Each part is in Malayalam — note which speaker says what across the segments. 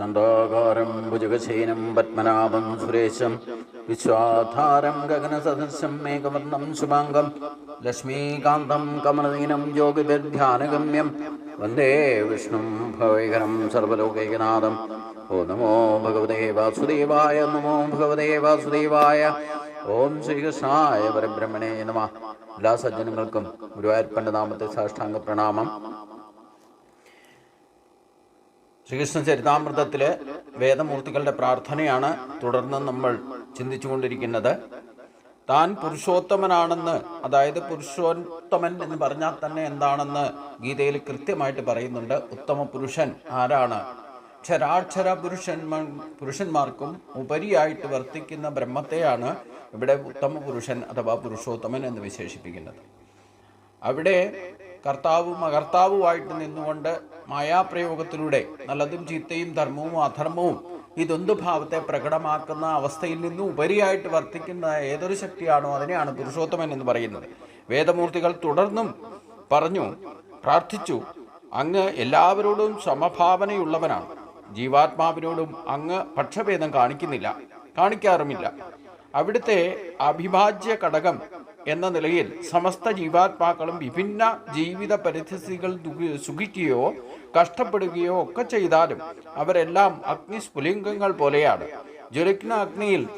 Speaker 1: ശാന്താകാരം ഭുജഗശയനം പത്മനാഭം സുരേശം വിശ്വാധാരം ഗഗനസദൃശം മേഘവർണം ശുഭാംഗം ലക്ഷ്മീകാന്തം കമലദീനം യോഗിധ്യാനഗമ്യം വന്ദേ വിഷ്ണു ഭവൈകരം സർവലോകൈകനാഥം ഓ നമോ ഭഗവതേ വാസുദേവായ നമോ ഭഗവതേ വാസുദേവായ ഓം ശ്രീകൃഷ്ണായ പരബ്രഹ്മണേ നമ. എല്ലാ സജ്ജനങ്ങൾക്കും ഗുരുവായൂരപ്പന്റെ നാമത്തെ സാഷ്ടാംഗ പ്രണാമം. ശ്രീകൃഷ്ണ ചരിതാമൃതത്തിലെ വേദമൂർത്തികളുടെ പ്രാർത്ഥനയാണ് തുടർന്ന് നമ്മൾ ചിന്തിച്ചുകൊണ്ടിരിക്കുന്നത്. താൻ പുരുഷോത്തമനാണെന്ന് അതായത് പുരുഷോത്തമൻ എന്ന് പറഞ്ഞാൽ തന്നെ എന്താണെന്ന് ഗീതയിൽ കൃത്യമായിട്ട് പറയുന്നുണ്ട്. ഉത്തമ പുരുഷൻ ആരാണ്? ക്ഷരാക്ഷര പുരുഷന്മാർ പുരുഷന്മാർക്കും ഉപരിയായിട്ട് വർത്തിക്കുന്ന ബ്രഹ്മത്തെയാണ് ഇവിടെ ഉത്തമ പുരുഷൻ അഥവാ പുരുഷോത്തമൻ എന്ന് വിശേഷിപ്പിക്കുന്നത്. അവിടെ കർത്താവും അകർത്താവുമായിട്ട് നിന്നുകൊണ്ട് മായാപ്രയോഗത്തിലൂടെ നല്ലതും ചീത്തയും ധർമ്മവും അധർമ്മവും ഈ ദ്വന്ദ്ഭാവത്തെ പ്രകടമാക്കുന്ന അവസ്ഥയിൽ നിന്നും ഉപരിയായിട്ട് വർത്തിക്കുന്ന ഏതൊരു ശക്തിയാണോ അതിനെയാണ് പുരുഷോത്തമൻ എന്ന് പറയുന്നത്. വേദമൂർത്തികൾ തുടർന്നും പറഞ്ഞു പ്രാർത്ഥിച്ചു അങ്ങ് എല്ലാവരോടും സമഭാവനയുള്ളവനാണ്. ജീവാത്മാവിനോടും അങ്ങ് പക്ഷഭേദം കാണിക്കുന്നില്ല കാണിക്കാറുമില്ല. അവിടുത്തെ അവിഭാജ്യ ഘടകം എന്ന നിലയിൽ സമസ്ത ജീവാത്മാക്കളും വിഭിന്ന ജീവിത പരിസ്ഥിതികൾ സുഖിക്കുകയോ കഷ്ടപ്പെടുകയോ ഒക്കെ ചെയ്താലും അവരെല്ലാം അഗ്നിസ്ഫുലിംഗങ്ങൾ പോലെയാണ്. ജ്വലിക്കുന്ന അഗ്നിയിൽ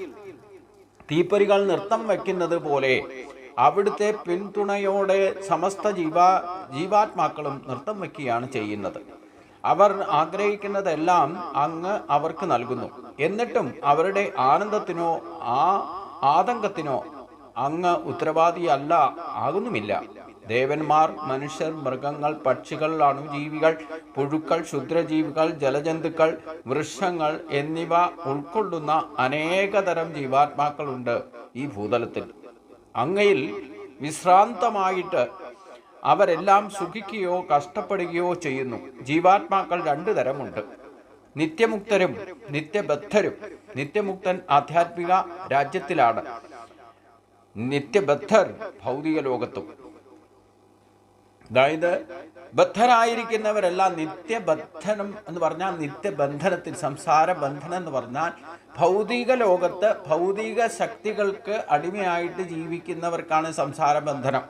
Speaker 1: തീപ്പരികൾ നൃത്തം വയ്ക്കുന്നത് പോലെ അവിടുത്തെ പിന്തുണയോടെ സമസ്ത ജീവാ ജീവാത്മാക്കളും നൃത്തം വയ്ക്കുകയാണ് ചെയ്യുന്നത്. അവർ ആഗ്രഹിക്കുന്നതെല്ലാം അങ്ങ് അവർക്ക് നൽകുന്നു. എന്നിട്ടും അവരുടെ ആനന്ദത്തിനോ ആ ആതങ്കത്തിനോ അങ്ങ് ഉത്തരവാദിയല്ല ആകുന്നുമില്ല. ദേവന്മാർ മനുഷ്യർ മൃഗങ്ങൾ പക്ഷികൾ അണുജീവികൾ പുഴുക്കൾ ക്ഷുദ്രജീവികൾ ജലജന്തുക്കൾ വൃക്ഷങ്ങൾ എന്നിവ ഉൾക്കൊള്ളുന്ന അനേകതരം ജീവാത്മാക്കളുണ്ട് ഈ ഭൂതലത്തിൽ. അങ്ങയിൽ വിശ്രാന്തമായിട്ട് അവരെല്ലാം സുഖിക്കുകയോ കഷ്ടപ്പെടുകയോ ചെയ്യുന്നു. ജീവാത്മാക്കൾ രണ്ടു തരമുണ്ട്. നിത്യമുക്തരും നിത്യബദ്ധരും നിത്യമുക്തൻ ആധ്യാത്മിക രാജ്യത്തിലാണ്. നിത്യബദ്ധർ ഭൗതിക ലോകത്തും അതായത് ബദ്ധരായിരിക്കുന്നവരെല്ലാം നിത്യബന്ധനം എന്ന് പറഞ്ഞാൽ നിത്യബന്ധനത്തിൽ സംസാര ബന്ധനം എന്ന് പറഞ്ഞാൽ ഭൗതിക ലോകത്ത് ഭൗതിക ശക്തികൾക്ക് അടിമയായിട്ട് ജീവിക്കുന്നവർക്കാണ് സംസാര ബന്ധനം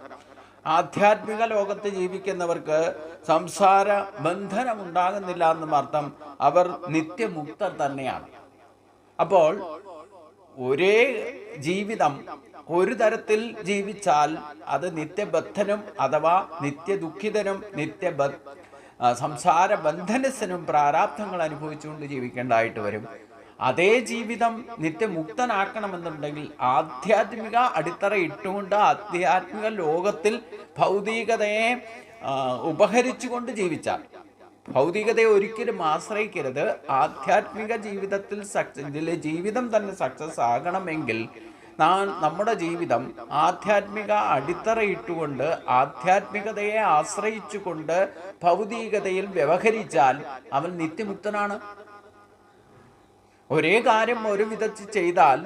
Speaker 1: ആധ്യാത്മിക ലോകത്ത് ജീവിക്കുന്നവർക്ക് സംസാര ബന്ധനം ഉണ്ടാകുന്നില്ല എന്നും അർത്ഥം അവർ നിത്യമുക്തർ തന്നെയാണ്. അപ്പോൾ ഒരേ ജീവിതം ഒരു തരത്തിൽ ജീവിച്ചാൽ അത് നിത്യബദ്ധനും അഥവാ നിത്യദുഃഖിതനും നിത്യ സംസാര ബന്ധനസ്സിനും പ്രാരാബ്ധങ്ങൾ അനുഭവിച്ചുകൊണ്ട് ജീവിക്കേണ്ടതായിട്ട് വരും. അതേ ജീവിതം നിത്യമുക്തനാക്കണമെന്നുണ്ടെങ്കിൽ ആധ്യാത്മിക അടിത്തറ ഇട്ടുകൊണ്ട് ആധ്യാത്മിക ലോകത്തിൽ ഭൗതികതയെ ഉപഹരിച്ചുകൊണ്ട് ജീവിച്ചാൽ ഭൗതികതയെ ഒരിക്കലും ആശ്രയിക്കരുത്. ആധ്യാത്മിക ജീവിതത്തിൽ സക്സസ് ജീവിതം തന്നെ സക്സസ് ആകണമെങ്കിൽ നമ്മുടെ ജീവിതം ആധ്യാത്മിക അടിത്തറ ഇട്ടുകൊണ്ട് ആധ്യാത്മികതയെ ആശ്രയിച്ചുകൊണ്ട് ഭൗതികതയിൽ വ്യവഹരിച്ചാൽ അവൻ നിത്യമുക്തനാണ്. ഒരേ കാര്യം ഒരു വിധത്തിൽ ചെയ്താൽ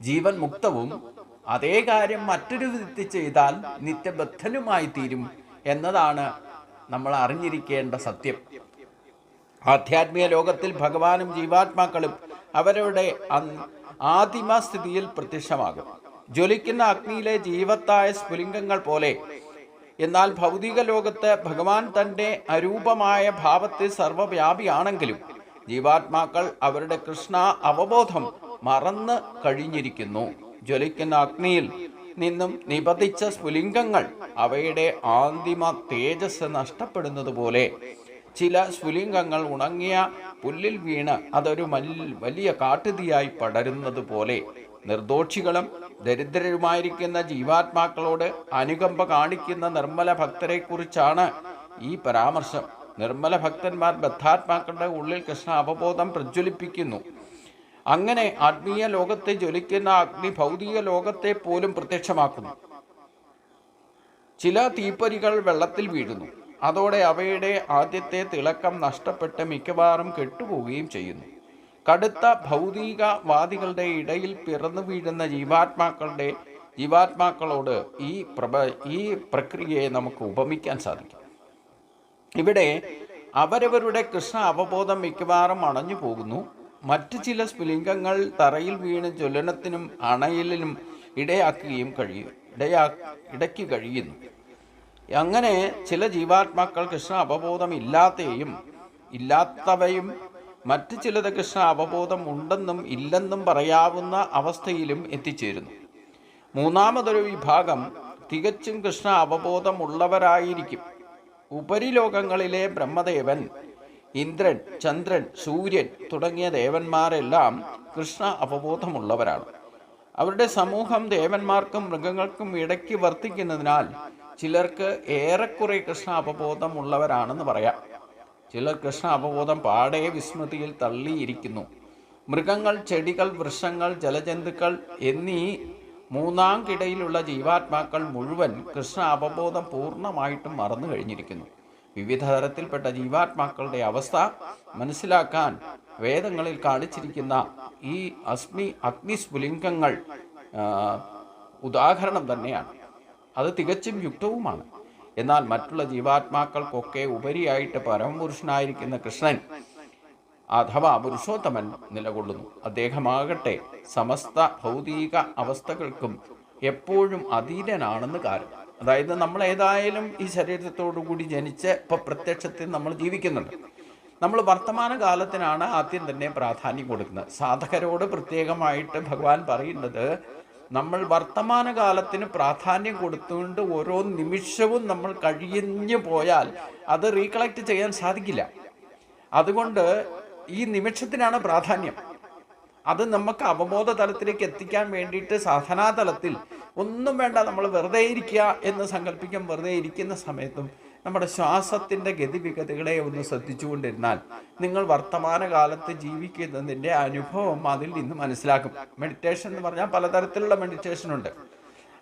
Speaker 1: ജീവൻ മുക്തവും അതേ കാര്യം മറ്റൊരു വിധത്തിൽ ചെയ്താൽ നിത്യബദ്ധനുമായി തീരും എന്നതാണ് നമ്മൾ അറിഞ്ഞിരിക്കേണ്ട സത്യം. ആധ്യാത്മിക ലോകത്തിൽ ഭഗവാനും ജീവാത്മാക്കളും അവരുടെ ആദിമ സ്ഥിതിയിൽ പ്രത്യക്ഷമാകും. ജ്വലിക്കുന്ന അഗ്നിയിലെ ജീവത്തായ സ്ഫുലിംഗങ്ങൾ പോലെ. എന്നാൽ ഭൗതിക ലോകത്ത് ഭഗവാൻ തന്റെ അരൂപമായ ഭാവത്തിൽ സർവവ്യാപിയാണെങ്കിലും ജീവാത്മാക്കൾ അവരുടെ കൃഷ്ണ അവബോധം മറന്ന് കഴിഞ്ഞിരിക്കുന്നു. ജ്വലിക്കുന്ന അഗ്നിയിൽ നിന്നും നിപതിച്ച സ്ഫുലിംഗങ്ങൾ അവയുടെ ആന്തിമ തേജസ് നഷ്ടപ്പെടുന്നതുപോലെ ചില സ്ഫുലിംഗങ്ങൾ ഉണങ്ങിയ പുല്ലിൽ വീണ് അതൊരു വലിയ കാട്ടുതീയായി പടരുന്നത് പോലെ. നിർദോഷികളും ദരിദ്രരുമായിരിക്കുന്ന ജീവാത്മാക്കളോട് അനുകമ്പ കാണിക്കുന്ന നിർമ്മല ഭക്തരെക്കുറിച്ചാണ് ഈ പരാമർശം. നിർമ്മല ഭക്തന്മാർ ബദ്ധാത്മാക്കളുടെ ഉള്ളിൽ കൃഷ്ണ അവബോധം പ്രജ്വലിപ്പിക്കുന്നു. അങ്ങനെ ആത്മീയ ലോകത്തെ ജ്വലിക്കുന്ന അഗ്നി ഭൗതിക ലോകത്തെ പോലും പ്രത്യക്ഷമാക്കുന്നു. ചില തീപ്പരികൾ വെള്ളത്തിൽ വീഴുന്നു. അതോടെ അവയുടെ ആദ്യത്തെ തിളക്കം നഷ്ടപ്പെട്ട് മിക്കവാറും കെട്ടുപോവുകയും ചെയ്യുന്നു. കടുത്ത ഭൗതികവാദികളുടെ ഇടയിൽ പിറന്നു വീഴുന്ന ജീവാത്മാക്കളുടെ ജീവാത്മാക്കളോട് ഈ പ്രഭ ഈ പ്രക്രിയയെ നമുക്ക് ഉപമിക്കാൻ സാധിക്കും. ഇവിടെ അവരവരുടെ കൃഷ്ണ അവബോധം മിക്കവാറും അണഞ്ഞു പോകുന്നു മറ്റു ചില സ്ഫുലിംഗങ്ങൾ തറയിൽ വീണ് ജ്വലനത്തിനും അണയലിനും ഇടയാക്കുകയും കഴിയും ഇടയാ ഇടയ്ക്ക് കഴിയുന്നു. അങ്ങനെ ചില ജീവാത്മാക്കൾ കൃഷ്ണ അവബോധം ഇല്ലാത്തയും ഇല്ലാത്തവയും മറ്റു ചിലത് കൃഷ്ണ അവബോധം ഉണ്ടെന്നും ഇല്ലെന്നും പറയാവുന്ന അവസ്ഥയിലും എത്തിച്ചേരുന്നു. മൂന്നാമതൊരു വിഭാഗം തികച്ചും കൃഷ്ണ അവബോധമുള്ളവരായിരിക്കും. ഉപരിലോകങ്ങളിലെ ബ്രഹ്മദേവൻ ഇന്ദ്രൻ ചന്ദ്രൻ സൂര്യൻ തുടങ്ങിയ ദേവന്മാരെല്ലാം കൃഷ്ണ അവബോധമുള്ളവരാണ്. അവരുടെ സമൂഹം ദേവന്മാർക്കും മൃഗങ്ങൾക്കും ഇടയ്ക്ക് വർത്തിക്കുന്നതിനാൽ ചിലർക്ക് ഏറെക്കുറെ കൃഷ്ണ അവബോധമുള്ളവരാണെന്ന് പറയാം. ചിലർ കൃഷ്ണ അവബോധം പാടെ വിസ്മൃതിയിൽ തള്ളിയിരിക്കുന്നു. മൃഗങ്ങൾ ചെടികൾ വൃക്ഷങ്ങൾ ജലജന്തുക്കൾ എന്നീ മൂന്നാം കിടയിലുള്ള ജീവാത്മാക്കൾ മുഴുവൻ കൃഷ്ണ അവബോധം പൂർണമായിട്ടും മറന്നു കഴിഞ്ഞിരിക്കുന്നു വിവിധ തരത്തിൽപ്പെട്ട ജീവാത്മാക്കളുടെ അവസ്ഥ മനസ്സിലാക്കാൻ വേദങ്ങളിൽ കാണിച്ചിരിക്കുന്ന ഈ അസ്മി അഗ്നിസ്ഫുലിംഗങ്ങൾ ഉദാഹരണം തന്നെയാണ്. അത് തികച്ചും യുക്തവുമാണ്. എന്നാൽ മറ്റുള്ള ജീവാത്മാക്കൾക്കൊക്കെ ഉപരിയായിട്ട് പരമപുരുഷനായിരിക്കുന്ന കൃഷ്ണൻ അഥവാ പുരുഷോത്തമൻ നിലകൊള്ളുന്നു. അദ്ദേഹമാകട്ടെ സമസ്ത ഭൗതിക അവസ്ഥകൾക്കും എപ്പോഴും അധീനനാണെന്ന് കാരണം. അതായത് നമ്മൾ ഏതായാലും ഈ ശരീരത്തോടു കൂടി ജനിച്ച് ഇപ്പോൾ പ്രത്യക്ഷത്തിൽ നമ്മൾ ജീവിക്കുന്നുണ്ട്. നമ്മൾ വർത്തമാന കാലത്തിനാണ് ആദ്യം തന്നെ പ്രാധാന്യം കൊടുക്കുന്നത്. സാധകരോട് പ്രത്യേകമായിട്ട് ഭഗവാൻ പറയുന്നത് നമ്മൾ വർത്തമാന കാലത്തിന് പ്രാധാന്യം കൊടുത്തുകൊണ്ട് ഓരോ നിമിഷവും നമ്മൾ കഴിഞ്ഞു പോയാൽ അത് റീകളക്ട് ചെയ്യാൻ സാധിക്കില്ല. അതുകൊണ്ട് ഈ നിമിഷത്തിനാണ് പ്രാധാന്യം. അത് നമുക്ക് അവബോധ തലത്തിലേക്ക് എത്തിക്കാൻ വേണ്ടിയിട്ട് സാധനാതലത്തിൽ ഒന്നും വേണ്ട നമ്മൾ വെറുതെ ഇരിക്കുക എന്ന് സങ്കല്പിക്കാൻ വെറുതെ ഇരിക്കുന്ന സമയത്തും നമ്മുടെ ശ്വാസത്തിന്റെ ഗതിവിഗതികളെ ഒന്ന് ശ്രദ്ധിച്ചുകൊണ്ടിരുന്നാൽ നിങ്ങൾ വർത്തമാന കാലത്ത് ജീവിക്കുന്നതിന്റെ അനുഭവം അതിൽ നിന്ന് മനസ്സിലാക്കും. മെഡിറ്റേഷൻ എന്ന് പറഞ്ഞാൽ പലതരത്തിലുള്ള മെഡിറ്റേഷൻ ഉണ്ട്.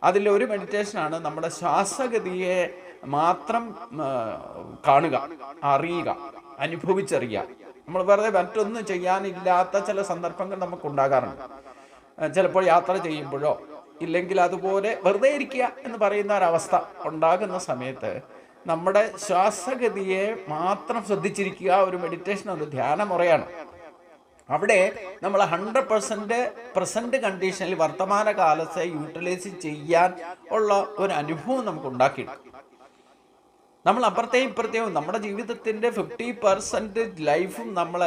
Speaker 1: അതിലൊരു മെഡിറ്റേഷനാണ് നമ്മുടെ ശ്വാസഗതിയെ മാത്രം കാണുക അറിയുക അനുഭവിച്ചറിയുക. നമ്മൾ വെറുതെ മറ്റൊന്നും ചെയ്യാനില്ലാത്ത ചില സന്ദർഭങ്ങൾ നമുക്ക് ഉണ്ടാകാറുണ്ട്. ചിലപ്പോൾ യാത്ര ചെയ്യുമ്പോഴോ ഇല്ലെങ്കിൽ അതുപോലെ വെറുതെ ഇരിക്കുക എന്ന് പറയുന്ന ഒരവസ്ഥ ഉണ്ടാകുന്ന സമയത്ത് നമ്മുടെ ശ്വാസഗതിയെ മാത്രം ശ്രദ്ധിച്ചിരിക്കുക ഒരു മെഡിറ്റേഷൻ ഒരു ധ്യാനമുറയാണ് അവിടെ നമ്മൾ ഹൺഡ്രഡ് പെർസെന്റ് പ്രസന്റ് കണ്ടീഷനിൽ വർത്തമാന കാലത്തെ യൂട്ടിലൈസ് ചെയ്യാൻ ഉള്ള ഒരു അനുഭവം നമുക്ക് ഉണ്ടാക്കിയിട്ടുണ്ട് നമ്മൾ അപ്പുറത്തെയും ഇപ്പുറത്തെയും നമ്മുടെ ജീവിതത്തിന്റെ ഫിഫ്റ്റി പെർസെന്റ് ലൈഫും നമ്മൾ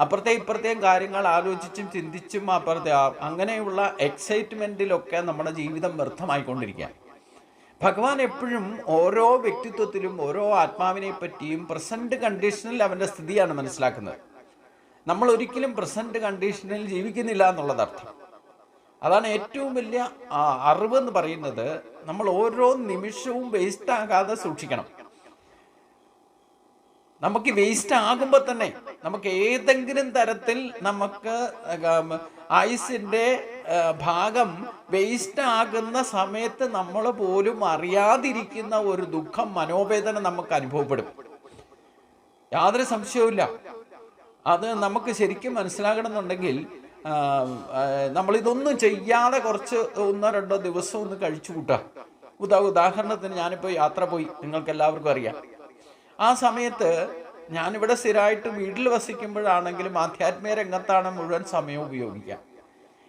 Speaker 1: അപ്പുറത്തെ ഇപ്പുറത്തെയും കാര്യങ്ങൾ ആലോചിച്ചും ചിന്തിച്ചും അപ്പുറത്തെ അങ്ങനെയുള്ള എക്സൈറ്റ്മെന്റിലൊക്കെ നമ്മുടെ ജീവിതം വ്യർത്ഥമായിക്കൊണ്ടിരിക്കുക ഭഗവാൻ എപ്പോഴും ഓരോ വ്യക്തിത്വത്തിലും ഓരോ ആത്മാവിനെ പറ്റിയും പ്രസന്റ് കണ്ടീഷനിൽ അവന്റെ സ്ഥിതിയാണ് മനസ്സിലാക്കുന്നത്. നമ്മൾ ഒരിക്കലും പ്രസന്റ് കണ്ടീഷനിൽ ജീവിക്കുന്നില്ല എന്നുള്ളത് അർത്ഥം. അതാണ് ഏറ്റവും വലിയ അറിവെന്ന് പറയുന്നത് നമ്മൾ ഓരോ നിമിഷവും വേസ്റ്റ് ആകാതെ സൂക്ഷിക്കണം. നമുക്ക് വേസ്റ്റ് ആകുമ്പോൾ തന്നെ നമുക്ക് ഏതെങ്കിലും തരത്തിൽ നമുക്ക് ആയുസിന്റെ ഭാഗം വേസ്റ്റ് ആകുന്ന സമയത്ത് നമ്മൾ പോലും അറിയാതിരിക്കുന്ന ഒരു ദുഃഖം മനോവേദന നമുക്ക് അനുഭവപ്പെടും. യാതൊരു സംശയവുമില്ല. അത് നമുക്ക് ശരിക്കും മനസ്സിലാകണമെന്നുണ്ടെങ്കിൽ നമ്മളിതൊന്നും ചെയ്യാതെ കുറച്ച് ഒന്നോ രണ്ടോ ദിവസം ഒന്ന് കഴിച്ചു കൂട്ടുക. ഉദാ ഉദാഹരണത്തിന് ഞാനിപ്പോൾ യാത്ര പോയി. നിങ്ങൾക്ക് എല്ലാവർക്കും അറിയാം. ആ സമയത്ത് ഞാനിവിടെ സ്ഥിരമായിട്ട് വീട്ടിൽ വസിക്കുമ്പോഴാണെങ്കിലും ആധ്യാത്മിക രംഗത്താണ് മുഴുവൻ സമയം ഉപയോഗിക്കുക.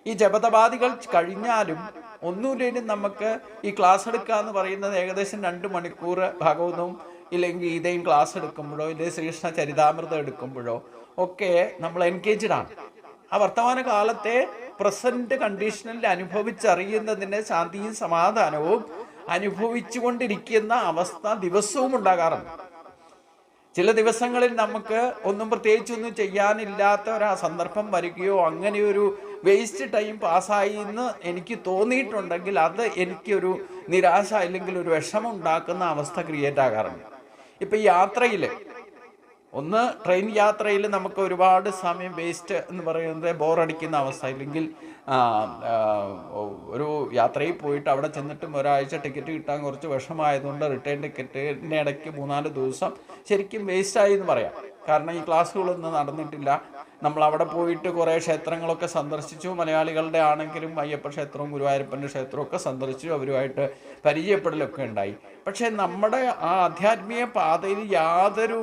Speaker 1: ഈ ജപതപാദികൾ കഴിഞ്ഞാലും ഒന്നുമില്ലേലും നമുക്ക് ഈ ക്ലാസ് എടുക്കുക എന്ന് പറയുന്നത് ഏകദേശം രണ്ട് മണിക്കൂർ ഭാഗവതവും ഇല്ലെങ്കിൽ ഗീതയും ക്ലാസ് എടുക്കുമ്പോഴോ ഇല്ലെങ്കിൽ ശ്രീകൃഷ്ണ ചരിതാമൃതം എടുക്കുമ്പോഴോ ഒക്കെ നമ്മൾ എൻഗേജ്ഡ് ആണ്. ആ വർത്തമാന കാലത്തെ പ്രസന്റ് കണ്ടീഷനിൽ അനുഭവിച്ചറിയുന്നതിന്റെ ശാന്തിയും സമാധാനവും അനുഭവിച്ചുകൊണ്ടിരിക്കുന്ന അവസ്ഥ ദിവസവും ഉണ്ടാകാറുണ്ട്. ചില ദിവസങ്ങളിൽ നമുക്ക് ഒന്നും പ്രത്യേകിച്ചൊന്നും ചെയ്യാനില്ലാത്ത ഒരു സന്ദർഭം വരികയോ അങ്ങനെ ഒരു വേസ്റ്റ് ടൈം പാസ്സായി എന്ന് എനിക്ക് തോന്നിയിട്ടുണ്ടെങ്കിൽ അത് എനിക്കൊരു നിരാശ അല്ലെങ്കിൽ ഒരു വിഷമം ഉണ്ടാക്കുന്ന അവസ്ഥ ക്രിയേറ്റ് ആകാറുണ്ട്. ഇപ്പം യാത്രയിൽ ഒന്ന് ട്രെയിൻ യാത്രയിൽ നമുക്ക് ഒരുപാട് സമയം വേസ്റ്റ് എന്ന് പറയുന്നത് ബോറടിക്കുന്ന അവസ്ഥ. ഇല്ലെങ്കിൽ ഒരു യാത്രയിൽ പോയിട്ട് അവിടെ ചെന്നിട്ടും ഒരാഴ്ച ടിക്കറ്റ് കിട്ടാൻ കുറച്ച് വിഷമായതുകൊണ്ട് റിട്ടേൺ ടിക്കറ്റിന്റെ ഇടയ്ക്ക് മൂന്നാൽ ദിവസം ശരിക്കും വേസ്റ്റായി എന്ന് പറയാം. കാരണം ഈ ക്ലാസ്സുകളൊന്നും നടന്നിട്ടില്ല. നമ്മൾ അവിടെ പോയിട്ട് കുറേ ക്ഷേത്രങ്ങളൊക്കെ സന്ദർശിച്ചു. മലയാളികളുടെ ആണെങ്കിലും അയ്യപ്പ ക്ഷേത്രവും ഗുരുവായൂരപ്പന്റെ ക്ഷേത്രവും ഒക്കെ സന്ദർശിച്ചു. അവരുമായിട്ട് പരിചയപ്പെടലൊക്കെ ഉണ്ടായി. പക്ഷേ നമ്മുടെ ആ ആധ്യാത്മിക പാതയിൽ യാതൊരു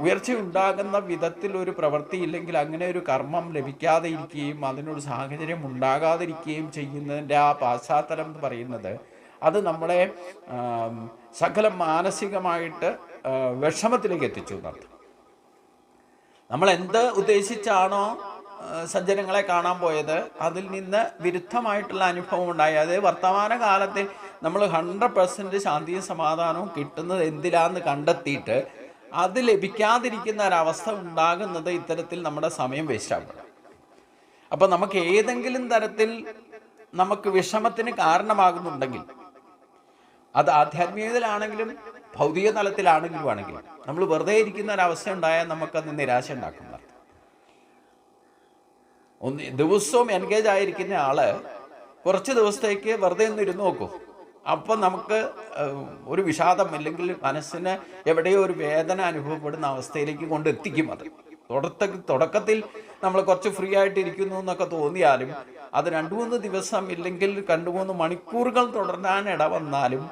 Speaker 1: ഉയർച്ചയുണ്ടാകുന്ന വിധത്തിൽ ഒരു പ്രവൃത്തി ഇല്ലെങ്കിൽ അങ്ങനെ ഒരു കർമ്മം ലഭിക്കാതെ ഇരിക്കുകയും അതിനൊരു സാഹചര്യം ഉണ്ടാകാതിരിക്കുകയും ചെയ്യുന്നതിന്റെ ആ പശ്ചാത്തലം എന്ന് പറയുന്നത് അത് നമ്മളെ സകല മാനസികമായിട്ട് വിഷമത്തിലേക്ക് എത്തിച്ചു എന്നർത്ഥം നമ്മൾ എന്ത് ഉദ്ദേശിച്ചാണോ സജ്ജനങ്ങളെ കാണാൻ പോയത് അതിൽ നിന്ന് വിരുദ്ധമായിട്ടുള്ള അനുഭവം ഉണ്ടായി. അത് വർത്തമാന കാലത്തിൽ നമ്മൾ ഹൺഡ്രഡ് പെർസെന്റ് ശാന്തിയും സമാധാനവും കിട്ടുന്നത് എന്തിലാന്ന് കണ്ടെത്തിയിട്ട് അത് ലഭിക്കാതിരിക്കുന്ന ഒരവസ്ഥ ഉണ്ടാകുന്നത് ഇത്തരത്തിൽ നമ്മുടെ സമയം വേസ്റ്റാകും അപ്പോൾ നമുക്ക് ഏതെങ്കിലും തരത്തിൽ നമുക്ക് വിഷമത്തിന് കാരണമാകുന്നുണ്ടെങ്കിൽ അത് ആധ്യാത്മികതയിലാണെങ്കിലും ഭൗതിക തലത്തിലാണെങ്കിലും ആണെങ്കിലും നമ്മൾ വെറുതെ ഇരിക്കുന്ന ഒരവസ്ഥ ഉണ്ടായാൽ നമുക്കത് നിരാശ ഉണ്ടാക്കുന്ന ഒന്ന് ദിവസവും എൻഗേജ് ആയിരിക്കുന്ന ആൾ കുറച്ച് ദിവസത്തേക്ക് വെറുതെ ഒന്ന് ഇരുന്ന് നോക്കൂ. അപ്പം നമുക്ക് ഒരു വിഷാദം അല്ലെങ്കിൽ മനസ്സിന് എവിടെയോ ഒരു വേദന അനുഭവപ്പെടുന്ന അവസ്ഥയിലേക്ക് കൊണ്ടെത്തിക്കും അത്. തുടക്ക തുടക്കത്തിൽ നമ്മൾ കുറച്ച് ഫ്രീ ആയിട്ട് ഇരിക്കുന്നു എന്നൊക്കെ തോന്നിയാലും അത് രണ്ടു മൂന്ന് ദിവസം ഇല്ലെങ്കിൽ രണ്ടു മൂന്ന് മണിക്കൂറുകൾ തുടരാൻ ഇടവന്നാലും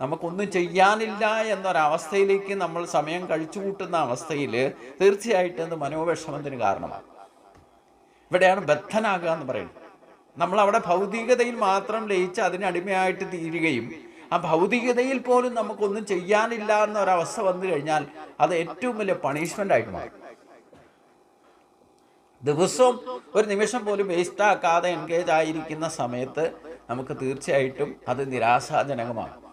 Speaker 1: നമുക്കൊന്നും ചെയ്യാനില്ല എന്നൊരവസ്ഥയിലേക്ക് നമ്മൾ സമയം കഴിച്ചു കൂട്ടുന്ന അവസ്ഥയിൽ തീർച്ചയായിട്ടും അത് മനോവിഷമത്തിന് കാരണമാണ് ഇവിടെയാണ് ബദ്ധനാകുക എന്ന് പറയുന്നത്. നമ്മൾ അവിടെ ഭൗതികതയിൽ മാത്രം ലയിച്ച് അതിനടിമയായിട്ട് തീരുകയും ആ ഭൗതികതയിൽ പോലും നമുക്കൊന്നും ചെയ്യാനില്ല എന്നൊരവസ്ഥ വന്നു കഴിഞ്ഞാൽ അത് ഏറ്റവും വലിയ പണിഷ്മെന്റ് ആയിട്ട് മാറും. ദിവസവും ഒരു നിമിഷം പോലും വേസ്റ്റാക്കാതെ എൻഗേജ് ആയിരിക്കുന്ന സമയത്ത് നമുക്ക് തീർച്ചയായിട്ടും അത് നിരാശാജനകമാണ്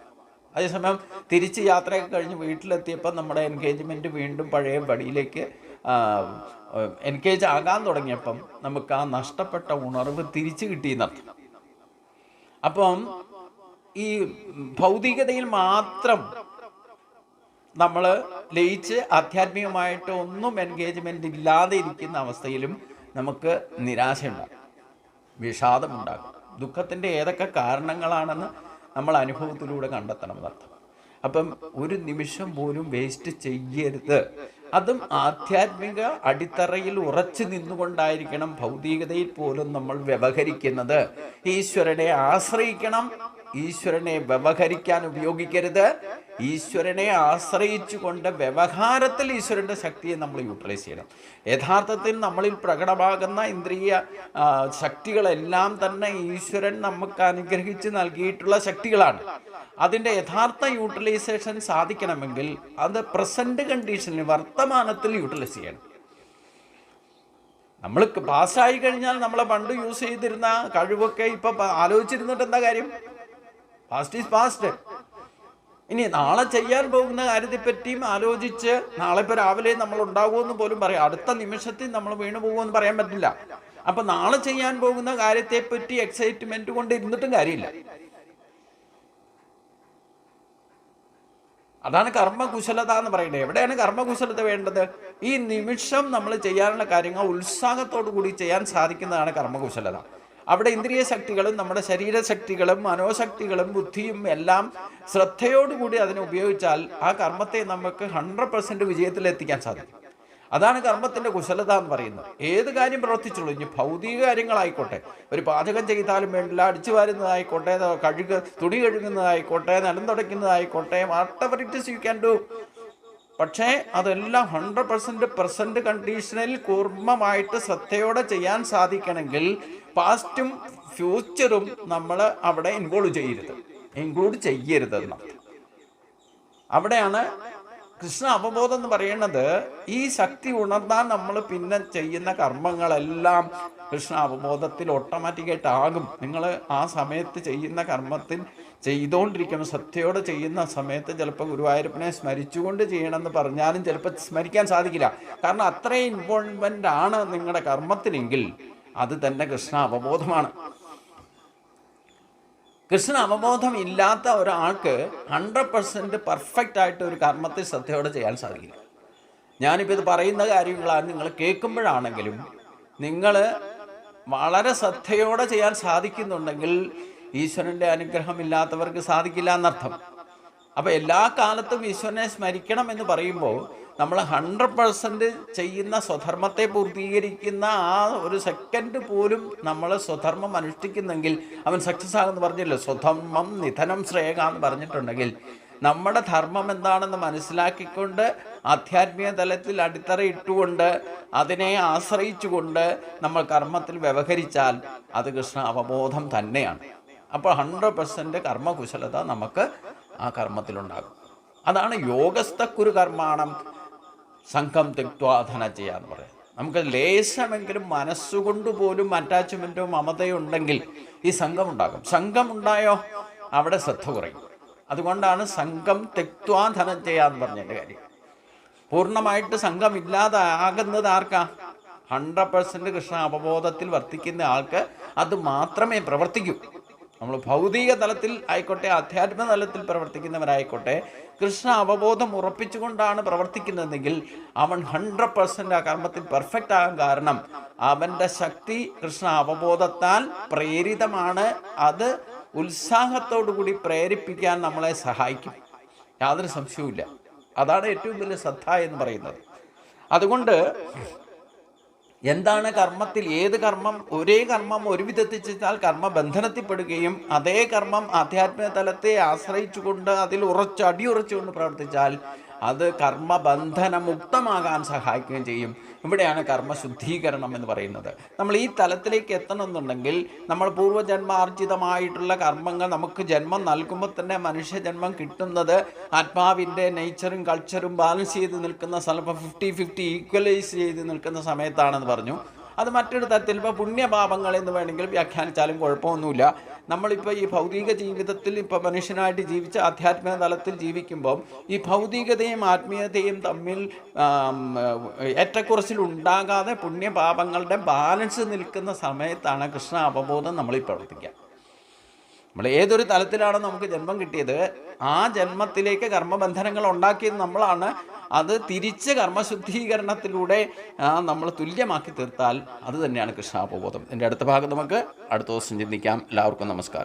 Speaker 1: അതേസമയം തിരിച്ച് യാത്രയൊക്കെ കഴിഞ്ഞ് വീട്ടിലെത്തിയപ്പോൾ നമ്മുടെ എൻഗേജ്മെന്റ് വീണ്ടും പഴയ പടിയിലേക്ക് എൻഗേജ് ആകാൻ തുടങ്ങിയപ്പം നമുക്ക് ആ നഷ്ടപ്പെട്ട ഉണർവ് തിരിച്ചു കിട്ടിയെന്നർത്ഥം അപ്പം ഈ ഭൗതികതയിൽ മാത്രം നമ്മൾ ലയിച്ച് ആധ്യാത്മികമായിട്ട് ഒന്നും എൻഗേജ്മെന്റ് ഇല്ലാതെ ഇരിക്കുന്ന അവസ്ഥയിലും നമുക്ക് നിരാശയുണ്ടാകും വിഷാദമുണ്ടാകും. ദുഃഖത്തിന്റെ ഏതൊക്കെ കാരണങ്ങളാണെന്ന് നമ്മൾ അനുഭവത്തിലൂടെ കണ്ടെത്തണം എന്നർത്ഥം അപ്പം ഒരു നിമിഷം പോലും വേസ്റ്റ് ചെയ്യരുത്. അതും ആധ്യാത്മിക അടിത്തറയിൽ ഉറച്ചു നിന്നുകൊണ്ടായിരിക്കണം ഭൗതികതയിൽ പോലും നമ്മൾ വ്യവഹരിക്കുന്നത്. ഈശ്വരനെ ആശ്രയിക്കണം ഈശ്വരനെ വ്യവഹരിക്കാൻ ഉപയോഗിക്കരുത്. ഈശ്വരനെ ആശ്രയിച്ചുകൊണ്ട് വ്യവഹാരത്തിൽ ഈശ്വരന്റെ ശക്തിയെ നമ്മൾ യൂട്ടിലൈസ് ചെയ്യണം. യഥാർത്ഥത്തിൽ നമ്മളിൽ പ്രകടമാകുന്ന ഇന്ദ്രിയ ശക്തികളെല്ലാം തന്നെ ഈശ്വരൻ നമുക്ക് അനുഗ്രഹിച്ച് നൽകിയിട്ടുള്ള ശക്തികളാണ്. അതിന്റെ യഥാർത്ഥ യൂട്ടിലൈസേഷൻ സാധിക്കണമെങ്കിൽ അത് പ്രസന്റ് കണ്ടീഷനിൽ വർത്തമാനത്തിൽ യൂട്ടിലൈസ് ചെയ്യണം. നമ്മൾ പാസ്സായി കഴിഞ്ഞാൽ നമ്മളെ പണ്ട് യൂസ് ചെയ്തിരുന്ന കഴിവൊക്കെ ഇപ്പൊ ആലോചിച്ചിരുന്നിട്ട് എന്താ കാര്യം? പാസ്റ്റ് ഈസ് പാസ്റ്റ് ഇനി നാളെ ചെയ്യാൻ പോകുന്ന കാര്യത്തെപ്പറ്റിയും ആലോചിച്ച് നാളെ ഇപ്പൊ രാവിലെ നമ്മൾ ഉണ്ടാകുമെന്ന് പോലും പറയാം. അടുത്ത നിമിഷത്തിൽ നമ്മൾ വീണു പോകുമെന്ന് പറയാൻ പറ്റില്ല. അപ്പൊ നാളെ ചെയ്യാൻ പോകുന്ന കാര്യത്തെപ്പറ്റി എക്സൈറ്റ്മെന്റ് കൊണ്ട് ഇരുന്നിട്ടും കാര്യമില്ല. അതാണ് കർമ്മകുശലത എന്ന് പറയുന്നത്. എവിടെയാണ് കർമ്മകുശലത വേണ്ടത്? ഈ നിമിഷം നമ്മൾ ചെയ്യാനുള്ള കാര്യങ്ങൾ ഉത്സാഹത്തോടു കൂടി ചെയ്യാൻ സാധിക്കുന്നതാണ് കർമ്മകുശലത. അവിടെ ഇന്ദ്രിയ ശക്തികളും നമ്മുടെ ശരീരശക്തികളും മനോശക്തികളും ബുദ്ധിയും എല്ലാം ശ്രദ്ധയോടുകൂടി അതിനെ ഉപയോഗിച്ചാൽ ആ കർമ്മത്തെ നമുക്ക് ഹൺഡ്രഡ് പെർസെന്റ് വിജയത്തിലെത്തിക്കാൻ സാധിക്കും. അതാണ് കർമ്മത്തിന്റെ കുശലത എന്ന് പറയുന്നത്. ഏത് കാര്യം പ്രവർത്തിച്ചുള്ളൂ ഇനി ഭൗതിക കാര്യങ്ങളായിക്കോട്ടെ ഒരു പാചകം ചെയ്താലും വേണ്ടില്ല അടിച്ചു വാരുന്നതായിക്കോട്ടെ കഴുക തുണി കഴുകുന്നതായിക്കോട്ടെ നിലം തുടയ്ക്കുന്നതായിക്കോട്ടെ whatever it is you can do പക്ഷേ അതെല്ലാം ഹൺഡ്രഡ് പെർസെന്റ് പ്രസന്റ് കണ്ടീഷനിൽ കൂർമ്മമായിട്ട് ശ്രദ്ധയോടെ ചെയ്യാൻ സാധിക്കണമെങ്കിൽ പാസ്റ്റും ഫ്യൂച്ചറും നമ്മൾ അവിടെ ഇൻവോൾവ് ചെയ്യരുത്. ഇൻക്ലൂഡ് ചെയ്യരുത് എന്നർത്ഥം അവിടെയാണ് കൃഷ്ണ അവബോധം എന്ന് പറയുന്നത് ഈ ശക്തി ഉണർന്നാൽ നമ്മൾ പിന്നെ ചെയ്യുന്ന കർമ്മങ്ങളെല്ലാം കൃഷ്ണ അവബോധത്തിൽ ഓട്ടോമാറ്റിക്കായിട്ട് ആകും. നിങ്ങൾ ആ സമയത്ത് ചെയ്യുന്ന കർമ്മത്തിൽ ചെയ്തുകൊണ്ടിരിക്കണം സത്യയോടെ ചെയ്യുന്ന സമയത്ത് ചിലപ്പോൾ ഗുരുവായൂരപ്പനെ സ്മരിച്ചുകൊണ്ട് ചെയ്യണമെന്ന് പറഞ്ഞാലും ചിലപ്പോൾ സ്മരിക്കാൻ സാധിക്കില്ല. കാരണം അത്രയും ഇൻവോൾവ്മെന്റ് ആണ് നിങ്ങളുടെ കർമ്മത്തിലെങ്കിൽ അത് തന്നെ കൃഷ്ണ അവബോധമാണ് കൃഷ്ണ അവബോധം ഇല്ലാത്ത ഒരാൾക്ക് ഹൺഡ്രഡ് പെർസെന്റ് പെർഫെക്റ്റ് ആയിട്ട് ഒരു കർമ്മത്തെ ശ്രദ്ധയോടെ ചെയ്യാൻ സാധിക്കില്ല. ഞാനിപ്പോൾ ഇത് പറയുന്ന കാര്യങ്ങളാണ് നിങ്ങൾ കേൾക്കുമ്പോഴാണെങ്കിലും നിങ്ങൾ വളരെ ശ്രദ്ധയോടെ ചെയ്യാൻ സാധിക്കുന്നുണ്ടെങ്കിൽ ഈശ്വരന്റെ അനുഗ്രഹം ഇല്ലാത്തവർക്ക് സാധിക്കില്ല എന്നർത്ഥം. അപ്പോൾ എല്ലാ കാലത്തും ഈശ്വരനെ സ്മരിക്കണം എന്ന് പറയുമ്പോൾ നമ്മൾ ഹൺഡ്രഡ് പേഴ്സന്റ് ചെയ്യുന്ന സ്വധർമ്മത്തെ പൂർത്തീകരിക്കുന്ന ആ ഒരു സെക്കൻഡ് പോലും നമ്മൾ സ്വധർമ്മം അനുഷ്ഠിക്കുന്നെങ്കിൽ അവൻ സക്സസ് ആകുമെന്ന് പറഞ്ഞല്ലോ? സ്വധർമ്മം നിധനം ശ്രേയക എന്ന് പറഞ്ഞിട്ടുണ്ടെങ്കിൽ നമ്മുടെ ധർമ്മം എന്താണെന്ന് മനസ്സിലാക്കിക്കൊണ്ട് ആധ്യാത്മിക തലത്തിൽ അടിത്തറ ഇട്ടുകൊണ്ട് അതിനെ ആശ്രയിച്ചുകൊണ്ട് നമ്മൾ കർമ്മത്തിൽ വ്യവഹരിച്ചാൽ അത് കൃഷ്ണ അവബോധം തന്നെയാണ്. അപ്പോൾ ഹൺഡ്രഡ് പെർസെന്റ് കർമ്മകുശലത നമുക്ക് ആ കർമ്മത്തിലുണ്ടാകും. അതാണ് യോഗസ്ഥക്കുരു കർമാണം. സംഘം തെക്വാധന എന്ന് പറയാം. നമുക്ക് ലേശമെങ്കിലും മനസ്സുകൊണ്ട് പോലും അറ്റാച്ച്മെന്റോ മമതയോ ഉണ്ടെങ്കിൽ ഈ സംഘം ഉണ്ടാകും. സംഘം ഉണ്ടായോ? അവിടെ ശ്രദ്ധ കുറയും. അതുകൊണ്ടാണ് സംഘം തെക്വാധനജയ എന്ന് പറഞ്ഞതിന്റെ കാര്യം. പൂർണമായിട്ട് സംഘം ഇല്ലാതെ ആകുന്നത് ആർക്കാ? ഹൺഡ്രഡ് പെർസെന്റ് കൃഷ്ണ അവബോധത്തിൽ വർത്തിക്കുന്ന ആൾക്ക് അത് മാത്രമേ പ്രവർത്തിക്കൂ. നമ്മൾ ഭൗതിക തലത്തിൽ ആയിക്കോട്ടെ അധ്യാത്മ തലത്തിൽ പ്രവർത്തിക്കുന്നവരായിക്കോട്ടെ കൃഷ്ണ അവബോധം ഉറപ്പിച്ചുകൊണ്ടാണ് പ്രവർത്തിക്കുന്നതെങ്കിൽ അവൻ ഹൺഡ്രഡ് പെർസെന്റ് ആ കർമ്മത്തിൽ പെർഫെക്റ്റ് ആകാൻ കാരണം അവന്റെ ശക്തി കൃഷ്ണ അവബോധത്താൽ പ്രേരിതമാണ്. അത് ഉത്സാഹത്തോടു കൂടി പ്രേരിപ്പിക്കാൻ നമ്മളെ സഹായിക്കും. യാതൊരു സംശയവുമില്ല. അതാണ് ഏറ്റവും വലിയ ശ്രദ്ധ എന്ന് പറയുന്നത്. അതുകൊണ്ട് എന്താണ് കർമ്മത്തിൽ ഏത് കർമ്മം? ഒരേ കർമ്മം ഒരു വിധത്തിൽ ചെയ്താൽ കർമ്മ ബന്ധനത്തിൽപ്പെടുകയും അതേ കർമ്മം ആധ്യാത്മിക തലത്തെ ആശ്രയിച്ചുകൊണ്ട് അതിൽ ഉറച്ച് അടിയുറച്ചുകൊണ്ട് പ്രവർത്തിച്ചാൽ അത് കർമ്മബന്ധനമുക്തമാകാൻ സഹായിക്കുകയും ചെയ്യും. ഇവിടെയാണ് കർമ്മശുദ്ധീകരണം എന്ന് പറയുന്നത്. നമ്മൾ ഈ തലത്തിലേക്ക് എത്തണമെന്നുണ്ടെങ്കിൽ നമ്മൾ പൂർവജന്മാർജിതമായിട്ടുള്ള കർമ്മങ്ങൾ നമുക്ക് ജന്മം നൽകുമ്പോൾ തന്നെ മനുഷ്യജന്മം കിട്ടുന്നത് ആത്മാവിന്റെ നേച്ചറും കൾച്ചറും ബാലൻസ് ചെയ്ത് നിൽക്കുന്ന സ്ഥലം ഫിഫ്റ്റി ഫിഫ്റ്റി ഈക്വലൈസ് ചെയ്ത് നിൽക്കുന്ന സമയത്താണെന്ന് പറഞ്ഞു. അത് മറ്റൊരു തരത്തിൽ ഇപ്പോൾ പുണ്യപാപങ്ങൾ എന്ന് വേണമെങ്കിൽ വ്യാഖ്യാനിച്ചാലും കുഴപ്പമൊന്നുമില്ല. നമ്മളിപ്പോൾ ഈ ഭൗതിക ജീവിതത്തിൽ ഇപ്പോൾ മനുഷ്യനായിട്ട് ജീവിച്ച് ആധ്യാത്മിക തലത്തിൽ ജീവിക്കുമ്പം ഈ ഭൗതികതയും ആത്മീയതയും തമ്മിൽ ഏറ്റക്കുറച്ചിലുണ്ടാകാതെ പുണ്യപാപങ്ങളുടെ ബാലൻസ് നിൽക്കുന്ന സമയത്താണ് കൃഷ്ണ അവബോധം നമ്മളിൽ പ്രവർത്തിക്കുക. നമ്മൾ ഏതൊരു തലത്തിലാണ് നമുക്ക് ജന്മം കിട്ടിയത് ആ ജന്മത്തിലേക്ക് കർമ്മബന്ധനങ്ങൾ ഉണ്ടാക്കിയത് നമ്മളാണ്. അത് തിരിച്ച് കർമ്മശുദ്ധീകരണത്തിലൂടെ നമ്മൾ തുല്യമാക്കി തീർത്താൽ അത് തന്നെയാണ് കൃഷ്ണാപബോധം എന്റെ അടുത്ത ഭാഗം നമുക്ക് അടുത്ത ദിവസം ചിന്തിക്കാം. എല്ലാവർക്കും നമസ്കാരം.